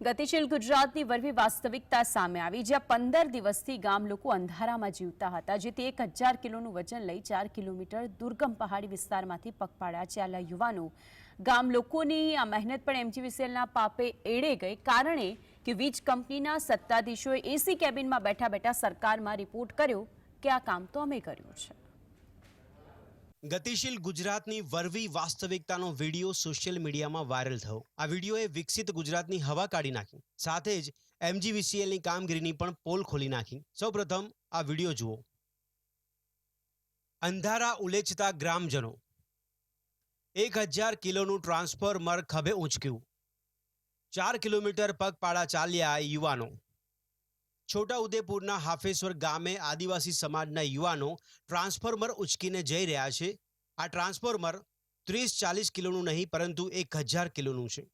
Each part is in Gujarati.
ગતિશીલ ગુજરાતની વરવી વાસ્તવિકતા સામે આવી, જ્યાં પંદર દિવસથી ગામ લોકો અંધારામાં જીવતા હતા, જેથી એક હજાર કિલોનું વજન લઈ ચાર કિલોમીટર દુર્ગમ પહાડી વિસ્તારમાંથી પગપાળા ચાલ્યા યુવાનો, ગામ લોકોની આ મહેનત પણ એમજીવીસીએલના પાપે એળે ગઈ. કારણે કે વીજ કંપનીના સત્તાધીશોએ એસી કેબિનમાં બેઠા બેઠા સરકારમાં રિપોર્ટ કર્યો કે આ કામ તો અમે કર્યું છે. ગતિશીલ ગુજરાતની વરવી વાસ્તવિકતાનો વીડિયો સોશિયલ મીડિયામાં વાયરલ થયો. આ વિડીયોએ વિકસિત ગુજરાતની હવા કાઢી નાખી. સાથે જ એમજીવીસીએલની કામગીરીની પણ પોલ ખોલી નાખી. સૌપ્રથમ આ વીડિયો જુઓ. અંધારા ઉલેચતા ગ્રામજનો. એક હજાર કિલોનું ટ્રાન્સફોર્મર ખભે ઊંચક્યું. ચાર કિલોમીટર પગપાળા ચાલ્યા યુવાનો. છોટાઉદેપુરના હાફેશ્વર ગામે આદિવાસી સમાજના યુવાનો ટ્રાન્સફોર્મર ઉચકીને જઈ રહ્યા છે. આ ટ્રાન્સફોર્મર ત્રીસ ચાલીસ કિલોનું નહીં, પરંતુ એક હજાર કિલોનું છે.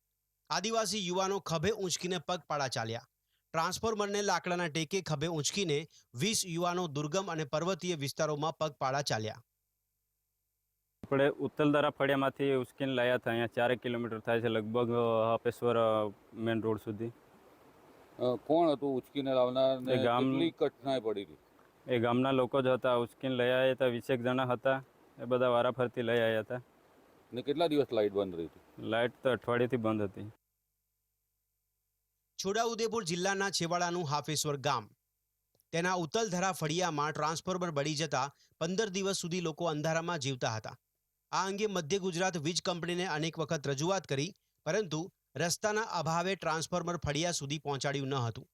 આદિવાસી યુવાનો ખભે ઊંચકીને પગપાળા ચાલ્યા. ટ્રાન્સફોર્મરને લાકડાના ટેકે ખભે ઊંચકીને વીસ યુવાનો દુર્ગમ અને પર્વતીય વિસ્તારોમાં પગપાળા ચાલ્યા. આપણે ઉત્તલધારા ફળિયામાંથી ઉશ્કીને લાયા હતા. અહીંયા ચારેક કિલોમીટર થાય છે લગભગ હાપેશ્વર મેન રોડ સુધી. કોણ હતું ઉચકીને લાવનાર ને ગામ- કેટલી કઠણાઈ પડી હતી? એ ગામના લોકો જ હતા ઉચકીને લઈ આવ્યા હતા વીસેક જણા હતા એ બધા વારાફરતી લઈ આવ્યા હતા. ને કેટલા દિવસ લાઇટ બંધ રહી હતી? લાઇટ તો અઠવાડિયેથી બંધ હતી. છોટાઉદેપુર જિલ્લાના છેવાડાનું હાફેશ્વર ગામ. તેના ઉતલધરા ફળિયામાં ટ્રાન્સફોર્મર બળી જતા પંદર દિવસ સુધી લોકો અંધારામાં જીવતા હતા. આ અંગે મધ્ય ગુજરાત વીજ કંપનીને અનેક વખત રજૂઆત કરી પરંતુ રસ્તાના અભાવે ટ્રાન્સફોર્મર ફળિયા સુધી પહોંચાડ્યું ન હતું.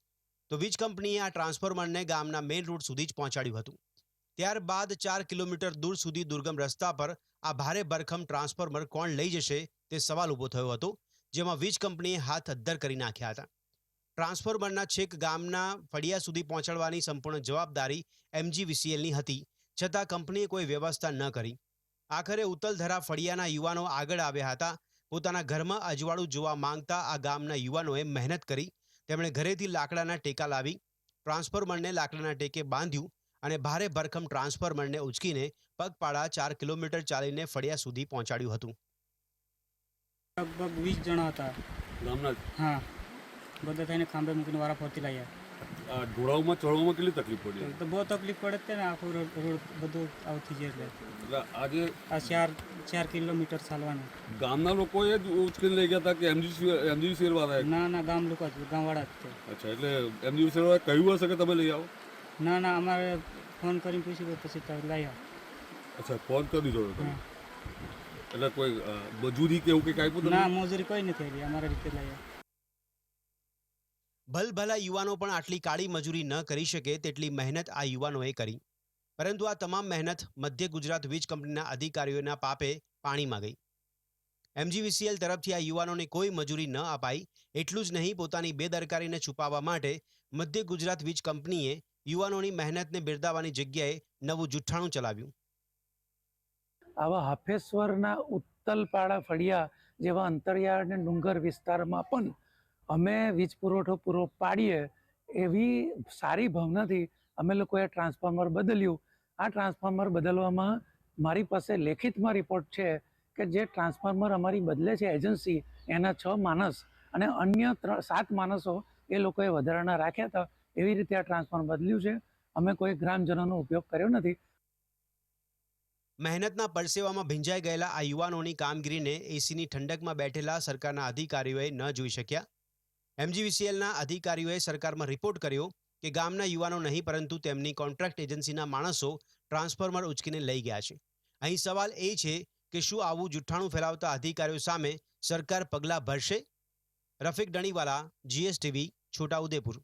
તો વીજ કંપનીએ આ ટ્રાન્સફોર્મરને ગામના મેઇન રોડ સુધી જ પહોંચાડ્યું હતું. ત્યારબાદ ચાર કિલોમીટર દૂર સુધી દુર્ગમ રસ્તા પર આ ભારે ભરખમ ટ્રાન્સફોર્મર કોણ લઈ જશે તે સવાલ ઊભો થયો હતો, જેમાં વીજ કંપનીએ હાથ અદ્ધર કરી નાખ્યા હતા. ટ્રાન્સફોર્મરના છેક ગામના ફળિયા સુધી પહોંચાડવાની સંપૂર્ણ જવાબદારી એમજીવીસીએલની હતી, છતાં કંપનીએ કોઈ વ્યવસ્થા ન કરી. આખરે ઉતલધરા ફળિયાના યુવાનો આગળ આવ્યા હતા પોતાના ઘરમાં અજવાળું જોવા માંગતા આ ગામના યુવાનોએ મહેનત કરી તેમણે ઘરેથી લાકડાના ટેકા લાવી ટ્રાન્સફોર્મરને લાકડાના ટેકે બાંધ્યું અને ભારે ભરખમ ટ્રાન્સફોર્મરને ઉચકીને પગપાળા ચાર કિલોમીટર ચાલીને ફળિયા સુધી પહોંચાડ્યું હતું. લગભગ વીસ જણા હતા. ગામના હા. બધા થઈને ખાંભે મૂકીને વારા ફરતી લાવ્યા આ ઢોળાવમાં ચડવામાં કેટલી તકલીફ પડી તો બહુ તકલીફ પડે જ ને આખો રોડ રોડ બધો આવતી જાય એટલે. એટલે આજે આ ચાર ચાર કિલોમીટર ચાલવાનું. ગામના લોકોએ જ ઉચકીને લઈ ગયા હતા કે એમજી એમજી શેરવાળા ના ના ગામ લોકો જ ગામવાળા જ છે અચ્છા એટલે એમજી શેરવાળા કહ્યું હશે કે તમે લઈ આવો? ના ના અમારે ફોન કરીને પૂછ્યું પછી તમે લાવ્યા અચ્છા ફોન કરી દીધો તમે? એટલે કોઈ મજૂરી કે એવું કંઈક આપ્યું ના મજૂરી કોઈ નથી આવી અમારા રીતે લાવ્યા ભલભલા યુવાનો પણ આટલી કાળી મજૂરી ન કરી શકે તેટલી મહેનત આ યુવાનોએ કરી. પરંતુ આ તમામ મહેનત મધ્ય ગુજરાત વીજ કંપનીના અધિકારીઓના પાપે પાણીમાં ગઈ. એમજીવીસીએલ તરફથી આ યુવાનોને કોઈ મજૂરી ન અપાઈ, એટલું જ નહીં, પોતાની બેદરકારીને છુપાવવા માટે મધ્ય ગુજરાત વીજ કંપનીએ યુવાનોની મહેનતને બિરદાવવાની જગ્યાએ નવું જુઠ્ઠાણું ચલાવ્યું. આવા હાફેશ્વરના ઉત્તલપાડા ફળિયા જેવા અંતરિયાળ અને ડુંગર વિસ્તારમાં પણ અમે વીજ પુરવઠો પૂરો પાડીએ એવી સારી ભાવનાથી અમે લોકોએ ટ્રાન્સફોર્મર બદલ્યું. આ ટ્રાન્સફોર્મર બદલવામાં મારી પાસે લેખિતમાં રિપોર્ટ છે કે જે ટ્રાન્સફોર્મર અમારી બદલે છે એજન્સી એના છ માણસ અને અન્ય સાત માણસો એ લોકોએ વધારાના રાખ્યા હતા. એવી રીતે આ ટ્રાન્સફોર્મર બદલ્યું છે. અમે કોઈ ગ્રામજનોનો ઉપયોગ કર્યો નથી. મહેનતના પરસેવામાં ભીંજાઈ ગયેલા આ યુવાનોની કામગીરીને એસીની ઠંડકમાં બેઠેલા સરકારના અધિકારીઓએ ન જોઈ શક્યા. એમજીવીસીએલના અધિકારીઓએ સરકારમાં રિપોર્ટ કર્યો કે ગામના યુવાનો નહીં, પરંતુ તેમની કોન્ટ્રાક્ટ એજન્સીના માણસો ટ્રાન્સફોર્મર ઉચકીને લઈ ગયા છે. અહીં સવાલ એ છે કે શું આવું જુઠ્ઠાણું ફેલાવતા અધિકારીઓ સામે સરકાર પગલાં ભરશે? રફીક ડણીવાલા, જીએસટીવી, છોટાઉદેપુર.